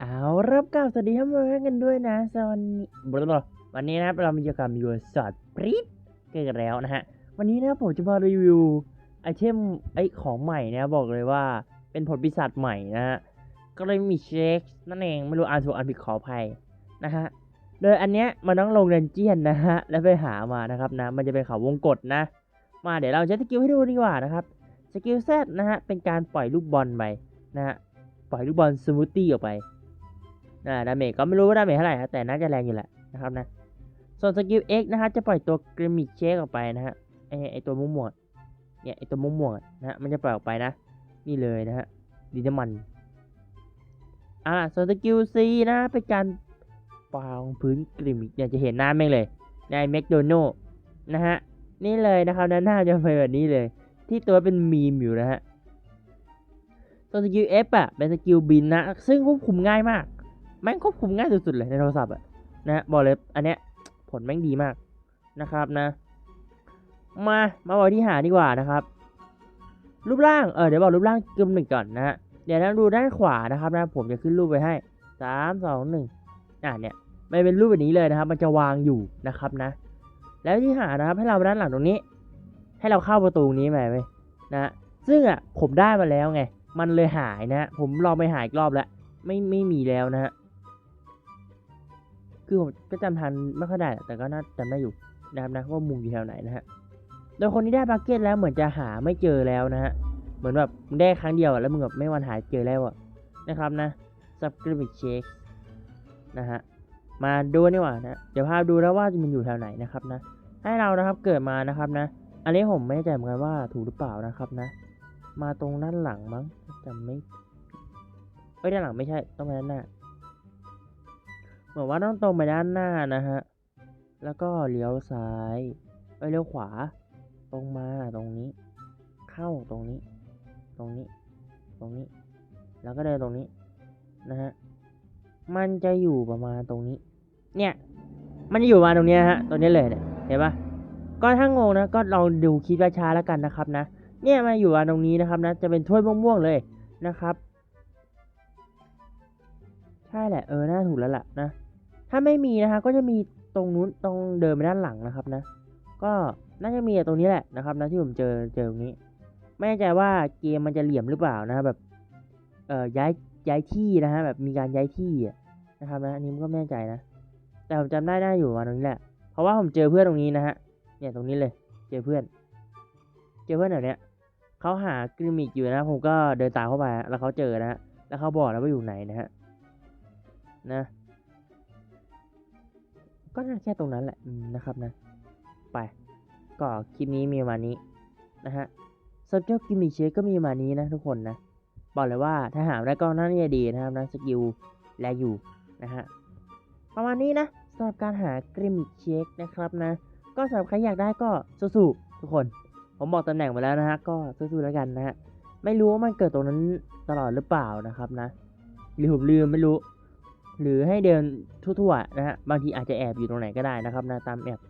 เอารับกลับสวัสดีท่านผู้ชมกันด้วยนะสวันนี้บลาวันนี้นะครับเรามีเกี่ยวกับยูสอดปริ๊ดเกันแล้วนะฮะ วันนี้นะผมจะมารีวิวไอเทมไอของใหม่นะบอกเลยว่าเป็นผลปีศาจใหม่นะฮะ ก็เลยมีเช็คนั่นเองไม่รู้อ่านถูกอ่านผิดขออภัยนะฮะ โดยอันเนี้ยมันต้องลงเรนเจียนนะฮะ แล้วไปหามานะครับนะ มันจะเป็นเขาวงกฏนะ มาเดี๋ยวเราจะสกิลให้ดูดีกว่านะครับ สกิลแซดนะฮะเป็นการปล่อยลูกบอลไปนะฮะ ปล่อยลูกบอลสมูทตี้ออกไป ดาเมจก็ไม่รู้ว่าดาเมจเท่าไหร่ฮะแต่น่าจะแรงอยู่แหละนะครับนะ ส่วนสกิล X นะฮะจะปล่อยตัวกริมิเชคออกไปนะฮะไอไอตัวม่วงๆเนี่ยไอตัวม่วงๆนะฮะมันจะปล่อยออกไปนะ นี่เลยนะฮะดินมันอ่าส่วนสกิล C นะเป็นการปองพื้นกริมิกเนี่ยจะเห็นหน้าแม่งเลยในแมคโดนัลนะฮะนี่เลยนะครับนะหน้าจะเป็นแบบนี้เลย ที่ตัวเป็นมีมอยู่นะฮะส่วนสกิล F อะเป็นสกิลบินนะ ซึ่งควบคุมง่ายมาก แม่งควบคุมง่ายสุดๆเลยในโทรศัพท์อะนะบอกเลยอันเนี้ยผลแม่งดีมากนะครับนะ มามาบอกที่หาดีกว่านะครับ รูปร่างเออเดี๋ยวบอกรูปร่างกึมหนึ่งก่อนนะฮะเดี๋ยวเราดูด้านขวานะครับนะผมจะขึ้นรูปไปให้สามสองหนึ่งอ่าเนี่ยมันเป็นรูปแบบนี้เลยนะครับ มันจะวางอยู่นะครับนะ แล้วที่หานะครับให้เราด้านหลังตรงนี้ ให้เราเข้าประตูนี้มาไหมนะฮะซึ่งอะผมได้มาแล้วไง มันเลยหายนะ ผมลองไปหาอีกรอบแล้ว ไม่ไม่มีแล้วนะฮะ คือผมก็จำทันไม่ค่อยได้ แต่ก็น่าจำได้อยู่นะครับนะว่ามุมอยู่แถวไหนนะฮะโดยคนที่ได้บักเก็ตแล้วเหมือนจะหาไม่เจอแล้วนะฮะเหมือนแบบได้ครั้งเดียวแล้วมึงแบบไม่วันหาเจอแล้วอะนะครับนะ subscribe check นะฮะมาดูนี่หว่านะเดี๋ยวพาดูแล้วว่ามันอยู่แถวไหนนะครับนะ ให้เรานะครับเกิดมานะครับนะ อันนี้ผมไม่แน่ใจเหมือนกันว่าถูกหรือเปล่านะครับนะ มาตรงด้านหลังมั้งจำไม่เอ้ยด้านหลังไม่ใช่ต้องไปด้านหน้า มือนว่าต้องตรงไปด้านหน้านะฮะ แล้วก็เลี้ยวซ้ายเอ้ยเลี้ยวขวา ตรงมาตรงนี้ เข้าตรงนี้ ตรงนี้ ตรงนี้ แล้วก็เดินตรงนี้นะฮะ มันจะอยู่ประมาณตรงนี้ เนี่ย มันจะอยู่ประมาณตรงนี้ฮะ ตรงนี้เลยเนี่ย เห็นปะก็ถ้างงนะ ก็ลองดูคลิปช้าๆแล้วกันนะครับนะ เนี่ยมาอยู่ประมาตรงนี้นะครับนะ จะเป็นถ้วยม่วงๆเลยนะครับ ใช่แหละ เออ น่าถูกแล้วล่ะนะ ถ้าไม่มีนะคะ ก็จะมีตรงนู้นตรงเดินไปด้านหลังนะครับนะ ก็น่าจะมีตรงนี้แหละนะครับนะที่ผมเจอเจอตรงนี้ ไม่แน่ใจว่าเกมมันจะเหลี่ยมหรือเปล่านะแบบเอ่อย้ายย้ายที่นะฮะแบบมีการย้ายที่นะครับนะอันนี้ก็ไม่แน่ใจนะ แต่ผมจำได้ได้อยู่วันนี้แหละ เพราะว่าผมเจอเพื่อนตรงนี้นะฮะเนี่ยตรงนี้เลย เจอเพื่อน เจอเพื่อนแบบเนี้ยเขาหากริมิกอยู่นะ ผมก็เดินตามเข้าไปแล้วเขาเจอนะฮะแล้วเขาบอกแล้วว่าอยู่ไหนนะฮะนะ ก็น่าแค่ตรงนั้นแหละนะครับนะ ไป ก็คลิปนี้มีมานี้นะฮะสำหรับเจ้ากิมมิเชก็มีมานี้นะทุกคนนะ บอกเลยว่าถ้าหาได้ก็น่าจะดีนะครับนะสกิลแลอยู่นะฮะประมาณนี้นะสำหรับการหากริมมิเชคนะครับนะ ก็สำหรับใครอยากได้ก็สู้ๆทุกคน ผมบอกตำแหน่งมาแล้วนะฮะก็สู้ๆแล้วกันนะฮะไม่รู้ว่ามันเกิดตรงนั้นตลอดหรือเปล่านะครับนะหรือผมลืมไม่รู้ หรือให้เดินทั่วๆนะฮะบางทีอาจจะแอบอยู่ตรงไหนก็ได้นะครับนะตามแอบ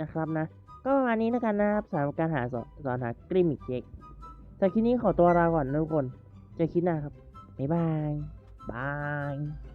นะครับนะ ก็ประมาณนี้แล้วกันนะครับสำหรับการหาสอนสอนหากริมมิกเช็คสำหรับคลิปนี้ขอตัวลาก่อนนะทุกคนเจอคลิปหน้าครับบ๊ายบายบาย